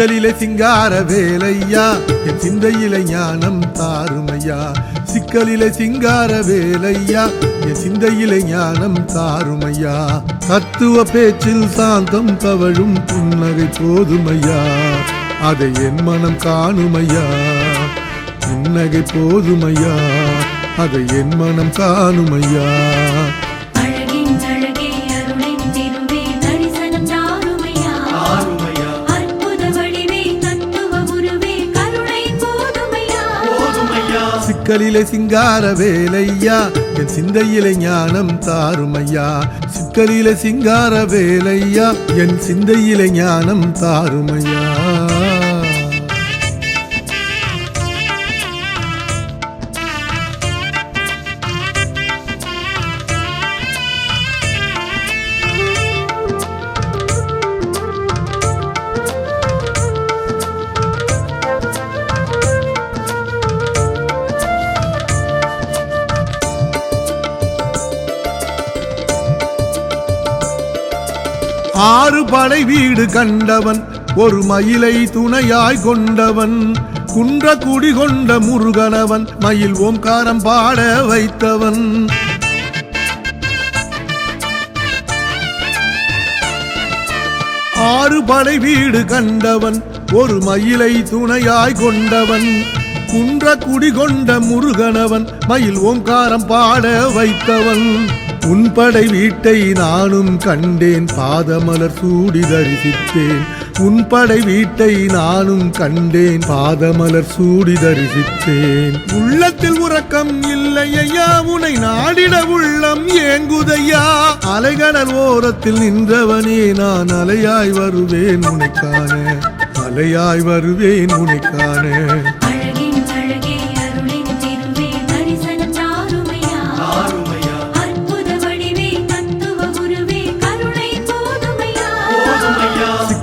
சிக்கலிலே சிங்கார வேலையா? என் சிந்தையிலே ஞானம் தாருமையா? சிக்கலிலே சிங்கார வேலையா? என் சிந்தையிலே ஞானம் தாருமையா? தத்துவ பேச்சில் சாந்தம் தவழும் புன்னகை போதுமையா? அதை என் மனம் காணுமையா? புன்னகை போதுமையா? அதை என் மனம் காணுமையா? சிக்கலிலே சிங்கார வேலையா? என் சிந்தையிலே ஞானம் தாருமையா? சிக்கலிலே சிங்கார வேலையா? என் சிந்தையிலே ஞானம் தாருமையா? ஆறு படை வீடு கண்டவன் ஒரு மயிலை துணையாய் கொண்டவன் குன்ற குடி கொண்ட முருகனவன் மயில் ஓம்காரம் பாட வைத்தவன். ஆறு படை வீடு கண்டவன் ஒரு மயிலை துணையாய் கொண்டவன் குன்ற குடி கொண்ட முருகனவன் மயில் ஓங்காரம் பாட வைத்தவன். உன் படை வீட்டை நானும் கண்டேன் பாதமலர் சூடி தரிசித்தேன். உன் படை வீட்டை நானும் கண்டேன் பாதமலர் சூடி தரிசித்தேன். உள்ளத்தில் உறக்கம் இல்லையா உனை நாடிட உள்ளம் ஏங்குதையா. அலைகடல் ஓரத்தில் நின்றவனே நான் அலையாய் வருவேன் உனைக்கான அலையாய் வருவேன் உனைக்கான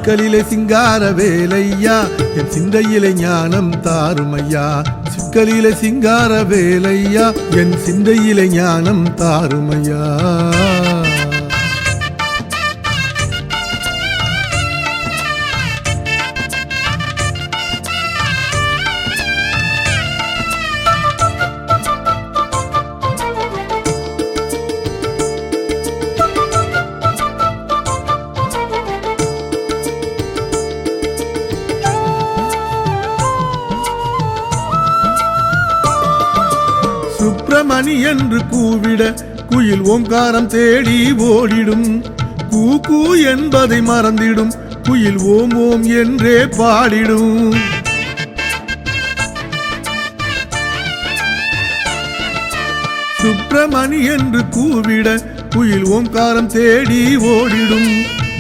சிக்கலிலே சிங்கார வேலையா? என் சிந்தையிலே ஞானம் தாருமையா? சிக்கலிலே சிங்கார வேலையா? என் சிந்தையிலே ஞானம் தாருமையா? மணி என்று கூவிட குயில் ஓங்காரம் தேடி ஓடிடும். கூ கூ என்பதை மறந்திடும். குயில் ஓம் ஓம் என்றே பாடிடும். சுப்பிரமணி என்று கூவிட குயில் ஓங்காரம் தேடி ஓடிடும்.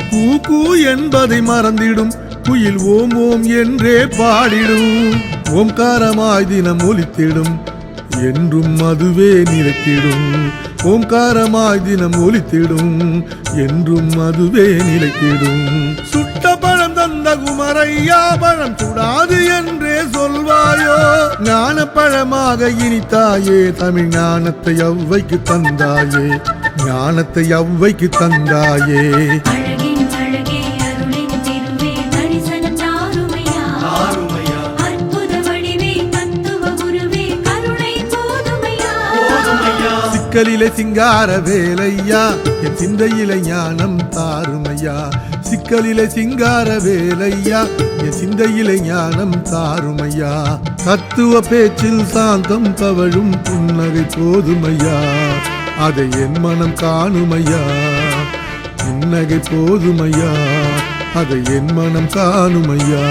கூ கூ என்பதை மறந்திடும். குயில் ஓம் ஓம் என்றே பாடிடும். ஓம்காரமாய் தினம் ஒலித்திடும். என்றும் அதுவே நிலைத்திடும். ஓம்காரமாய் தினம் ஒலித்திடும். என்றும் அதுவே நிலைத்திடும். சுட்ட பழம் தந்த குமரையா பழம் சுடாது என்றே சொல்வாயோ? ஞான பழமாக இனித்தாயே தமிழ் ஞானத்தை அவ்வைக்கு தந்தாயே. ஞானத்தை அவ்வைக்கு தந்தாயே. சிக்கலிலே சிங்கார வேலையா? என் சிந்தையிலே ஞானம் தாருமையா? சிக்கலிலே சிங்கார வேலையா? என் சிந்தையிலே ஞானம் தாருமையா? தத்துவ பேச்சில் சாந்தம் தவழும் புன்னகை போதுமையா? அதை என் மனம் காணுமையா? புன்னகை போதுமையா? அதை என் மனம் காணுமையா?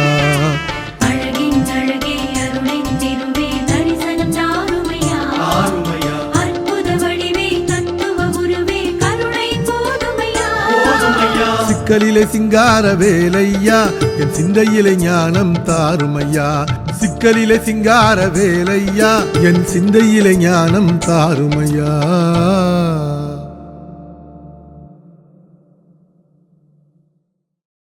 சிக்கலிலே சிங்கார வேலையா? என் சிந்தையிலே ஞானம் தாருமையா? சிக்கலிலே சிங்கார வேலையா? என் சிந்தையிலே ஞானம் தாருமையா?